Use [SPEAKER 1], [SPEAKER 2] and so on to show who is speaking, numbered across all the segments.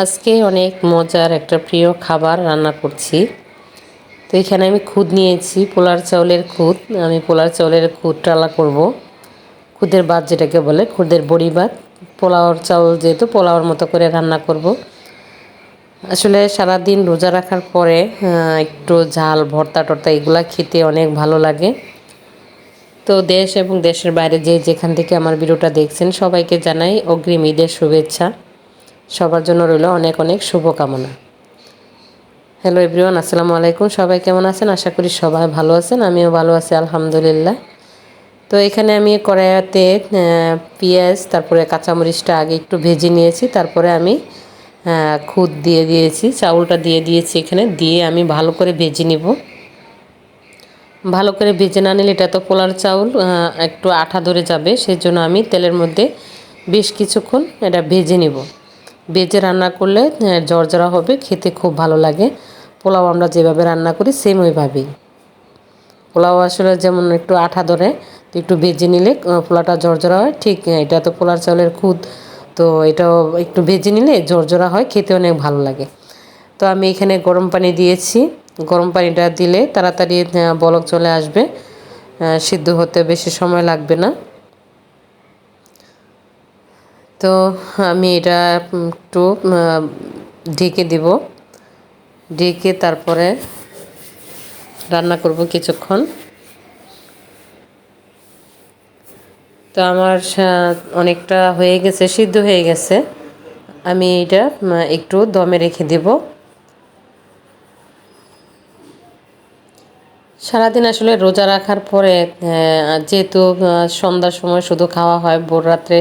[SPEAKER 1] আজকে অনেক মজার একটা প্রিয় খাবার রান্না করছি। তো এখানে আমি খুদ নিয়েছি, পোলার চাউলের খুদ। আমি পোলার চাউলের খুদ টালা করব। খুদের ভাত যেটাকে বলে, খুদের বড়ি ভাত। পোলাওর চাউল যেহেতু পোলাওর মতো করে রান্না করব। আসলে সারাদিন রোজা রাখার পরে একটু ঝাল, ভর্তা টর্তা এগুলা খেতে অনেক ভালো লাগে। তো দেশ এবং দেশের বাইরে যে যেখান থেকে আমার ভিডিওটা দেখছেন, সবাইকে জানাই অগ্রিম ঈদের শুভেচ্ছা। সবার জন্য রইল অনেক অনেক শুভকামনা। হ্যালো এভরিওয়ান আসসালামু আলাইকুম। সবাই কেমন আছেন? আশা করি সবাই ভালো আছেন, আমিও ভালো আছি, আলহামদুলিল্লাহ। তো এখানে আমি কড়াইতে পেঁয়াজ, তারপরে কাঁচামরিচটা আগে একটু ভেজে নিয়েছি, তারপরে আমি খুদ দিয়ে দিয়েছি, চাউলটা দিয়ে দিয়েছি এখানে, দিয়ে আমি ভালো করে ভেজে নিব। ভালো করে ভেজে না নিলে এটা তো পোলার চাউল একটু আঠা ধরে যাবে সেই জন্য আমি তেলের মধ্যে বেশ কিছুক্ষণ এটা ভেজে নিব। ভেজে রান্না করলে জর্জরা হবে, খেতে খুব ভালো লাগে। পোলাও আমরা যেভাবে রান্না করি সেম ওইভাবেই। পোলাও আসলে যেমন একটু আঠা ধরে, তো একটু ভেজে নিলে পোলাটা জর্জরা হয়। ঠিক এটা তো পোলার চাউলের খুদ, তো এটাও একটু ভেজে নিলে জর্জরা হয় খেতে অনেক ভালো লাগে। তো আমি এখানে গরম পানি দিয়েছি। গরম পানিটা দিলে তাড়াতাড়ি বলক চলে আসবে। সিদ্ধ হতে বেশি সময় লাগবে না। তো আমি এটা একটু ঢেকে দিব। ঢেকে তারপরে রান্না করব কিছুক্ষণ। তো আমার অনেকটা হয়ে গেছে, সিদ্ধ হয়ে গেছে। আমি এটা একটু দমে রেখে দেব। সারাদিন আসলে রোজা রাখার পরে যেহেতু সন্ধ্যার সময় শুধু খাওয়া হয়, ভোর রাত্রে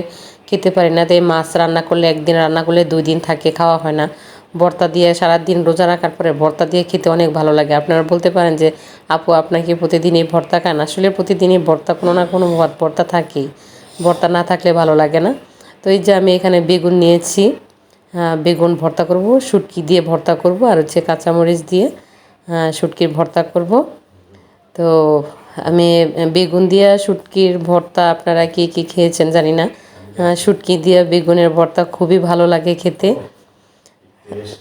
[SPEAKER 1] খেতে পারি না। তাই মাছ রান্না করলে একদিন রান্না করলে দুই দিন থাকে, খাওয়া হয় না। ভর্তা দিয়ে সারাদিন রোজা রাখার পরে ভর্তা দিয়ে খেতে অনেক ভালো লাগে। আপনারা বলতে পারেন যে, আপু, আপনাকে প্রতিদিন এই ভর্তা খান? আসলে প্রতিদিনই ভর্তা কোনো না কোনো ভর্তা থাকেই। ভর্তা না থাকলে ভালো লাগে না। তো এই যে আমি এখানে বেগুন নিয়েছি। বেগুন ভর্তা করব, শুটকি দিয়ে ভর্তা করব, আর হচ্ছে কাঁচামরিচ দিয়ে শুটকির ভর্তা করব। তো আমি বেগুন দিয়ে শুটকির ভর্তা আপনারা কী কী খেয়েছেন জানি না। শুটকি দিয়ে বেগুনের ভর্তা খুবই ভালো লাগে খেতে।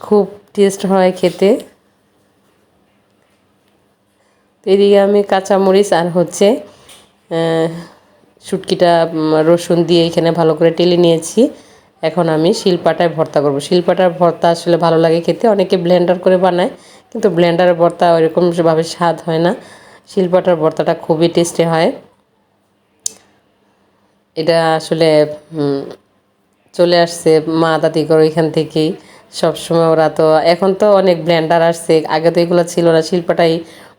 [SPEAKER 1] খুব টেস্ট হয় খেতে। এদিকে আমি কাঁচামরিচ আর হচ্ছে শুটকিটা রসুন দিয়ে এখানে ভালো করে টেলে নিয়েছি। এখন আমি শিলপাটায় ভর্তা করব। শিলপাটার ভর্তা আসলে ভালো লাগে খেতে, অনেকে ব্লেন্ডার করে বানায়, কিন্তু ব্লেন্ডারের ভর্তা ওইরকমভাবে স্বাদ হয় না। শিলপাটার ভর্তাটা খুবই টেস্টি হয়। এটা আসলে চলে আসছে মা দাদি করে ওইখান থেকেই সবসময় ওরা তো, এখন তো অনেক ব্লেন্ডার আসছে। আগে তো এগুলো ছিল না, শিল্পটাই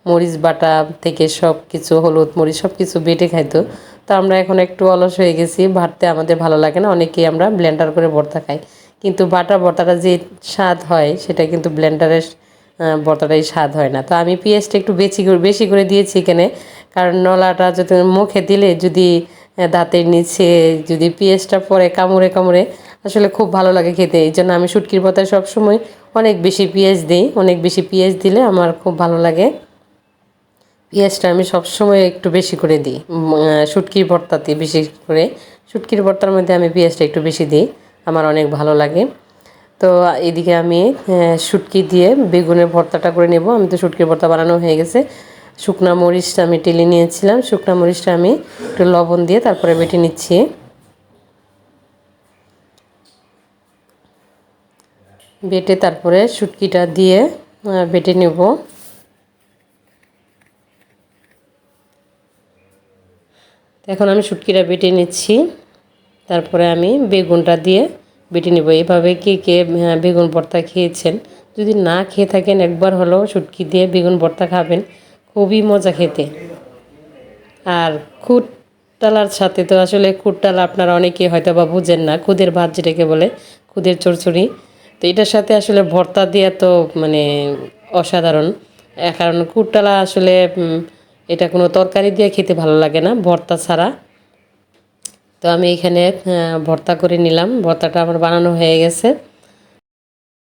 [SPEAKER 1] মরিচ বাটা থেকে সব কিছু হলুদ মরিচ সব কিছু বেটে খাইতো। তো আমরা এখন একটু অলস হয়ে গেছি ভাটতে আমাদের ভালো লাগে না, অনেকেই আমরা ব্লেন্ডার করে ভর্তা খাই। কিন্তু বাটা ভর্তাটা যে স্বাদ হয়, সেটা কিন্তু ব্লেন্ডারের ভর্তাটাই স্বাদ হয় না। তো আমি পেঁয়াজটা একটু বেশি করে বেশি করে দিয়েছি এখানে। কারণ নলাটা যদি মুখে দিলে যদি দাঁতের নিচে যদি পেঁয়াজটা পরে, কামড়ে কামড়ে, আসলে খুব ভালো লাগে খেতে। এই জন্য আমি শুটকির পাতায় সবসময় অনেক বেশি পেঁয়াজ দিই, অনেক বেশি পেঁয়াজ দিলে আমার খুব ভালো লাগে। পেঁয়াজটা আমি সবসময় একটু বেশি করে দিই শুটকির ভর্তাতে বেশি করে। শুটকির ভর্তার মধ্যে আমি পেঁয়াজটা একটু বেশি দিই, আমার অনেক ভালো লাগে। তো এদিকে আমি শুটকি দিয়ে বেগুনের ভর্তাটা করে নেব। আমি তো শুটকির ভর্তা বানানো হয়ে গেছে। শুকনা মরিচটা আমি টেলে নিয়েছিলাম। শুকনা মরিচটা আমি একটু লবণ দিয়ে তারপরে বেটে নিচ্ছি। বেটে তারপরে শুটকিটা দিয়ে বেটে নেব। এখন আমি শুটকিটা বেটে নিচ্ছি। তারপরে আমি বেগুনটা দিয়ে বেটে নেব। এভাবে কে কে বেগুন ভর্তা খেয়েছেন, যদি না খেয়ে থাকেন একবার হলেও শুটকি দিয়ে বেগুন ভর্তা খাবেন। খুবই মজা খেতে। আর খুঁটটালার সাথে তো আসলে খুঁটটালা আপনারা অনেকে হয়তো বা বুঝেন না, খুদের ভাত যেটাকে বলে, খুদের চড়চড়ি। তো এটার সাথে আসলে ভর্তা দেওয়া তো মানে অসাধারণ। কারণ কুট্টালা আসলে এটা কোনো তরকারি দিয়ে খেতে ভালো লাগে না, ভর্তা ছাড়া। তো আমি এখানে ভর্তা করে নিলাম। ভর্তাটা আমার বানানো হয়ে গেছে।